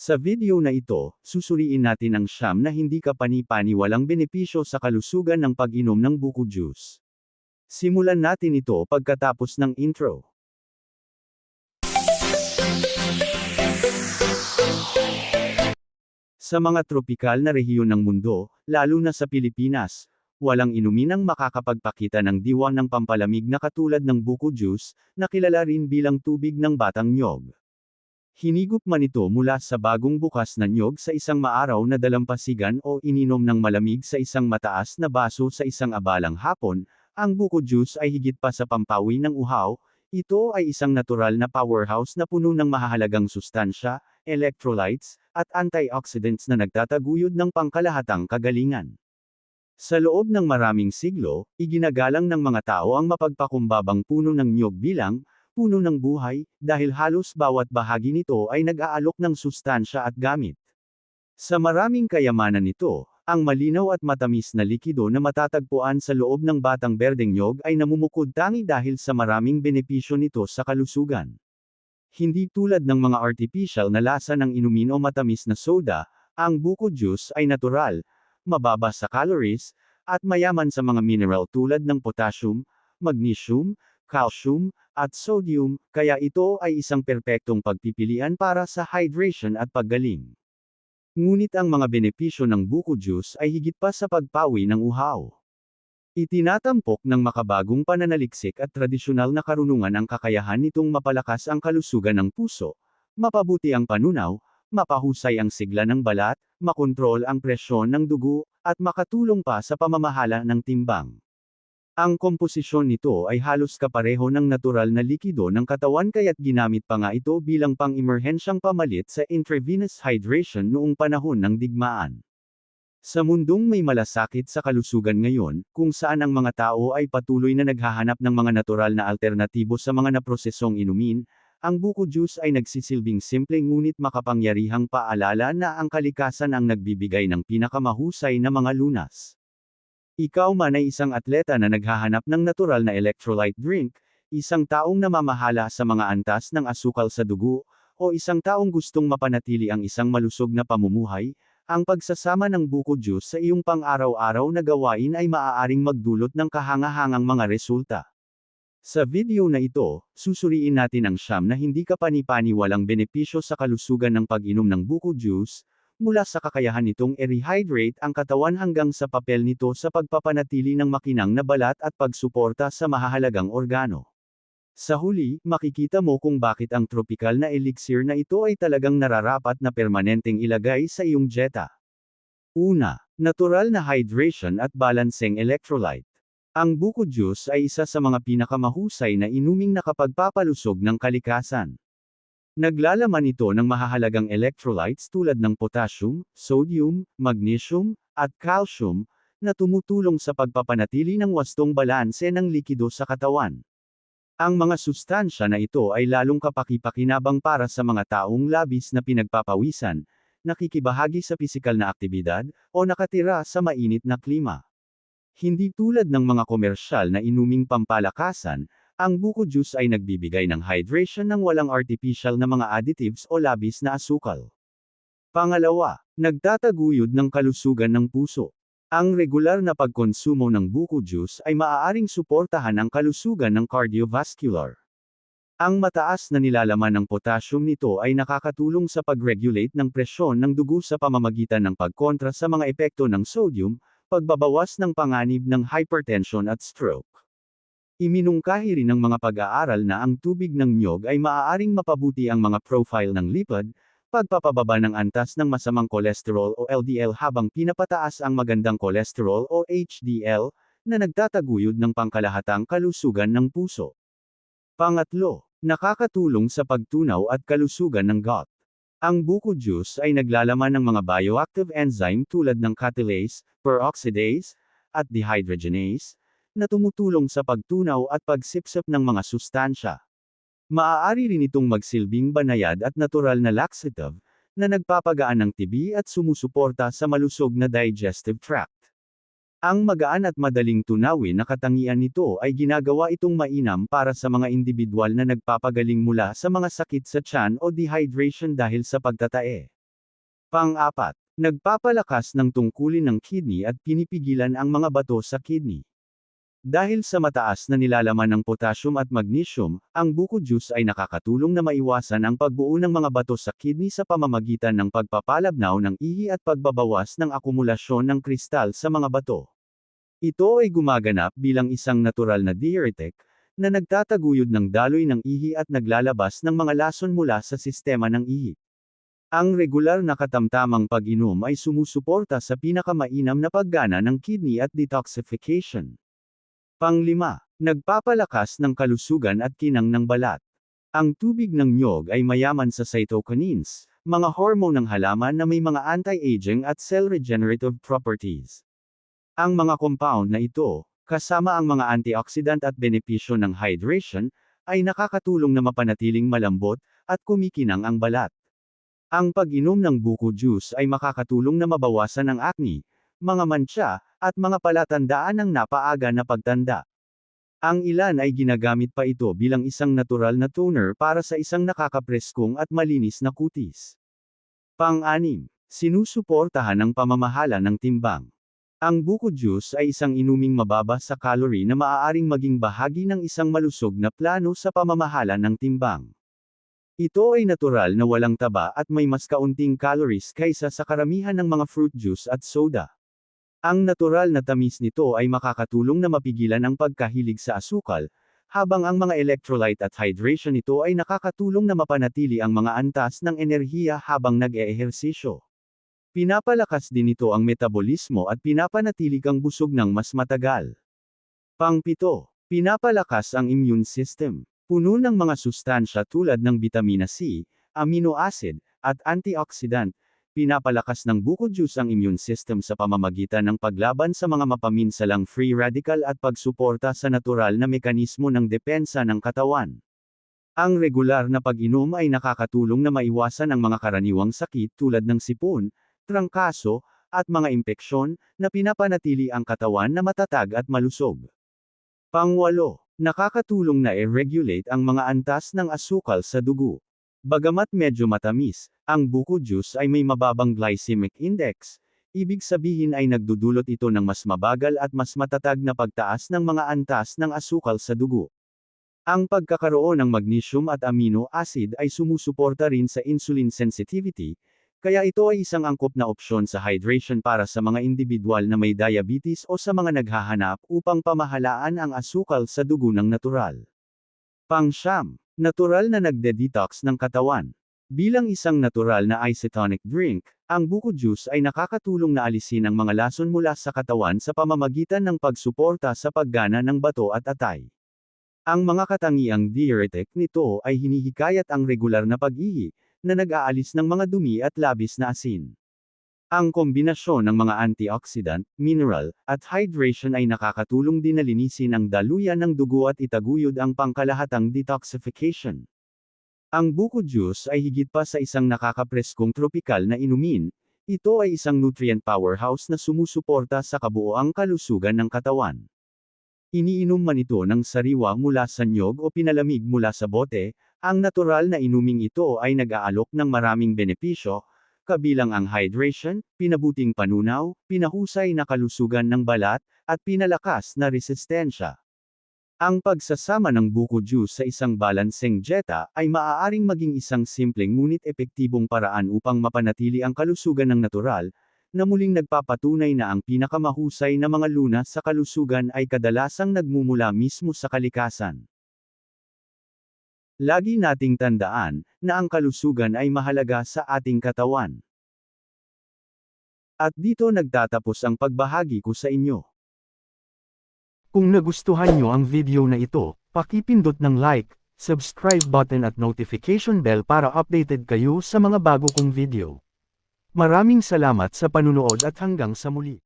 Sa video na ito, susuriin natin ang siyam na hindi ka pani-paniwalang benepisyo sa kalusugan ng pag-inom ng buko juice. Simulan natin ito pagkatapos ng intro. Sa mga tropikal na rehiyon ng mundo, lalo na sa Pilipinas, walang inumin ang makakapagpakita ng diwa ng pampalamig na katulad ng buko juice, na kilala rin bilang tubig ng batang nyog. Hinigup man ito mula sa bagong bukas na nyog sa isang maaraw na dalampasigan o ininom ng malamig sa isang mataas na baso sa isang abalang hapon, ang buko juice ay higit pa sa pampawi ng uhaw, ito ay isang natural na powerhouse na puno ng mahahalagang sustansya, electrolytes, at antioxidants na nagtataguyod ng pangkalahatang kagalingan. Sa loob ng maraming siglo, iginagalang ng mga tao ang mapagpakumbabang puno ng nyog bilang, puno ng buhay, dahil halos bawat bahagi nito ay nag-aalok ng sustansya at gamit. Sa maraming kayamanan nito, ang malinaw at matamis na likido na matatagpuan sa loob ng batang berdeng nyog ay namumukod tangi dahil sa maraming benepisyo nito sa kalusugan. Hindi tulad ng mga artificial na lasa ng inumin o matamis na soda, ang buko juice ay natural, mababa sa calories, at mayaman sa mga mineral tulad ng potassium, magnesium, calcium, at sodium, kaya ito ay isang perpektong pagpipilian para sa hydration at paggaling. Ngunit ang mga benepisyo ng buko juice ay higit pa sa pagpawi ng uhaw. Itinatampok ng makabagong pananaliksik at tradisyonal na karunungan ang kakayahan nitong mapalakas ang kalusugan ng puso, mapabuti ang panunaw, mapahusay ang sigla ng balat, makontrol ang presyon ng dugo, at makatulong pa sa pamamahala ng timbang. Ang komposisyon nito ay halos kapareho ng natural na likido ng katawan kaya't ginamit pa nga ito bilang pang-emerhensyang pamalit sa intravenous hydration noong panahon ng digmaan. Sa mundong may malasakit sa kalusugan ngayon, kung saan ang mga tao ay patuloy na naghahanap ng mga natural na alternatibo sa mga naprosesong inumin, ang buko juice ay nagsisilbing simple ngunit makapangyarihang paalala na ang kalikasan ang nagbibigay ng pinakamahusay na mga lunas. Ikaw man ay isang atleta na naghahanap ng natural na electrolyte drink, isang taong namamahala sa mga antas ng asukal sa dugo, o isang taong gustong mapanatili ang isang malusog na pamumuhay, ang pagsasama ng buko juice sa iyong pang-araw-araw na gawain ay maaaring magdulot ng kahangahangang mga resulta. Sa video na ito, susuriin natin ang siyam na hindi ka panipaniwalang benepisyo sa kalusugan ng pag-inom ng buko juice, mula sa kakayahan nitong i-rehydrate ang katawan hanggang sa papel nito sa pagpapanatili ng makinang na balat at pagsuporta sa mahahalagang organo. Sa huli, makikita mo kung bakit ang tropikal na elixir na ito ay talagang nararapat na permanenteng ilagay sa iyong dieta. Una, natural na hydration at balancing electrolyte. Ang buko juice ay isa sa mga pinakamahusay na inuming nakapagpapalusog ng kalikasan. Naglalaman ito ng mahahalagang electrolytes tulad ng potassium, sodium, magnesium, at calcium, na tumutulong sa pagpapanatili ng wastong balanse ng likido sa katawan. Ang mga sustansya na ito ay lalong kapakipakinabang para sa mga taong labis na pinagpapawisan, nakikibahagi sa pisikal na aktibidad, o nakatira sa mainit na klima. Hindi tulad ng mga komersyal na inuming pampalakasan, ang buko juice ay nagbibigay ng hydration ng walang artificial na mga additives o labis na asukal. Pangalawa, nagtataguyod ng kalusugan ng puso. Ang regular na pagkonsumo ng buko juice ay maaaring suportahan ang kalusugan ng cardiovascular. Ang mataas na nilalaman ng potassium nito ay nakakatulong sa pag-regulate ng presyon ng dugo sa pamamagitan ng pagkontra sa mga epekto ng sodium, pagbabawas ng panganib ng hypertension at stroke. Iminungkahi rin ng mga pag-aaral na ang tubig ng nyog ay maaaring mapabuti ang mga profile ng lipid, pagpapababa ng antas ng masamang kolesterol o LDL habang pinapataas ang magandang kolesterol o HDL, na nagtataguyod ng pangkalahatang kalusugan ng puso. Pangatlo, nakakatulong sa pagtunaw at kalusugan ng gut. Ang buko juice ay naglalaman ng mga bioactive enzyme tulad ng catalase, peroxidase, at dehydrogenase, na tumutulong sa pagtunaw at pagsipsip ng mga sustansya. Maaari rin itong magsilbing banayad at natural na laxative, na nagpapagaan ng tibi at sumusuporta sa malusog na digestive tract. Ang magaan at madaling tunawin na katangian nito ay ginagawa itong mainam para sa mga individual na nagpapagaling mula sa mga sakit sa tiyan o dehydration dahil sa pagtatae. Pang-apat, nagpapalakas ng tungkulin ng kidney at pinipigilan ang mga bato sa kidney. Dahil sa mataas na nilalaman ng potassium at magnesium, ang buko juice ay nakakatulong na maiwasan ang pagbuo ng mga bato sa kidney sa pamamagitan ng pagpapalabnaw ng ihi at pagbabawas ng akumulasyon ng kristal sa mga bato. Ito ay gumaganap bilang isang natural na diuretic, na nagtataguyod ng daloy ng ihi at naglalabas ng mga lason mula sa sistema ng ihi. Ang regular na katamtamang pag-inom ay sumusuporta sa pinakamainam na paggana ng kidney at detoxification. Panglima, nagpapalakas ng kalusugan at kinang ng balat. Ang tubig ng nyog ay mayaman sa cytokinins, mga hormone ng halaman na may mga anti-aging at cell regenerative properties. Ang mga compound na ito, kasama ang mga antioxidant at benepisyo ng hydration, ay nakakatulong na mapanatiling malambot at kumikinang ang balat. Ang pag-inom ng buko juice ay makakatulong na mabawasan ang acne, mga mantsa, at mga palatandaan ng napaaga na pagtanda. Ang ilan ay ginagamit pa ito bilang isang natural na toner para sa isang nakakapreskong at malinis na kutis. Pang-anim, sinusuportahan ng pamamahala ng timbang. Ang buko juice ay isang inuming mababa sa calorie na maaaring maging bahagi ng isang malusog na plano sa pamamahala ng timbang. Ito ay natural na walang taba at may mas kaunting calories kaysa sa karamihan ng mga fruit juice at soda. Ang natural na tamis nito ay makakatulong na mapigilan ang pagkahilig sa asukal, habang ang mga electrolyte at hydration nito ay nakakatulong na mapanatili ang mga antas ng enerhiya habang nag-eehersisyo. Pinapalakas din ito ang metabolismo at pinapanatili kang busog ng mas matagal. Pangpito, pinapalakas ang immune system. Puno ng mga sustansya tulad ng vitamina C, amino acid, at antioxidant, pinapalakas ng buko juice ang immune system sa pamamagitan ng paglaban sa mga mapaminsalang free radical at pagsuporta sa natural na mekanismo ng depensa ng katawan. Ang regular na pag-inom ay nakakatulong na maiwasan ang mga karaniwang sakit tulad ng sipon, trangkaso, at mga impeksyon, na pinapanatili ang katawan na matatag at malusog. Pangwalo, nakakatulong na i-regulate ang mga antas ng asukal sa dugo. Bagamat medyo matamis, ang buko juice ay may mababang glycemic index, ibig sabihin ay nagdudulot ito ng mas mabagal at mas matatag na pagtaas ng mga antas ng asukal sa dugo. Ang pagkakaroon ng magnesium at amino acid ay sumusuporta rin sa insulin sensitivity, kaya ito ay isang angkop na opsyon sa hydration para sa mga individual na may diabetes o sa mga naghahanap upang pamahalaan ang asukal sa dugo ng natural. Pangsyam, natural na nagde-detox ng katawan. Bilang isang natural na isotonic drink, ang buko juice ay nakakatulong na alisin ang mga lason mula sa katawan sa pamamagitan ng pagsuporta sa paggana ng bato at atay. Ang mga katangiang diuretic nito ay hinihikayat ang regular na pag-ihi, na nag-aalis ng mga dumi at labis na asin. Ang kombinasyon ng mga antioxidant, mineral, at hydration ay nakakatulong din na linisin ang daluyan ng dugo at itaguyod ang pangkalahatang detoxification. Ang buko juice ay higit pa sa isang nakakapreskong tropikal na inumin, ito ay isang nutrient powerhouse na sumusuporta sa kabuoang kalusugan ng katawan. Iniinom man ito ng sariwa mula sa nyog o pinalamig mula sa bote, ang natural na inuming ito ay nag-aalok ng maraming benepisyo, kabilang ang hydration, pinabuting panunaw, pinahusay na kalusugan ng balat, at pinalakas na resistensya. Ang pagsasama ng buko juice sa isang balanseng dieta ay maaaring maging isang simpleng ngunit epektibong paraan upang mapanatili ang kalusugan ng natural, na muling nagpapatunay na ang pinakamahusay na mga lunas sa kalusugan ay kadalasang nagmumula mismo sa kalikasan. Lagi nating tandaan na ang kalusugan ay mahalaga sa ating katawan. At dito nagtatapos ang pagbahagi ko sa inyo. Kung nagustuhan nyo ang video na ito, pakipindot ng like, subscribe button at notification bell para updated kayo sa mga bago kong video. Maraming salamat sa panunood at hanggang sa muli.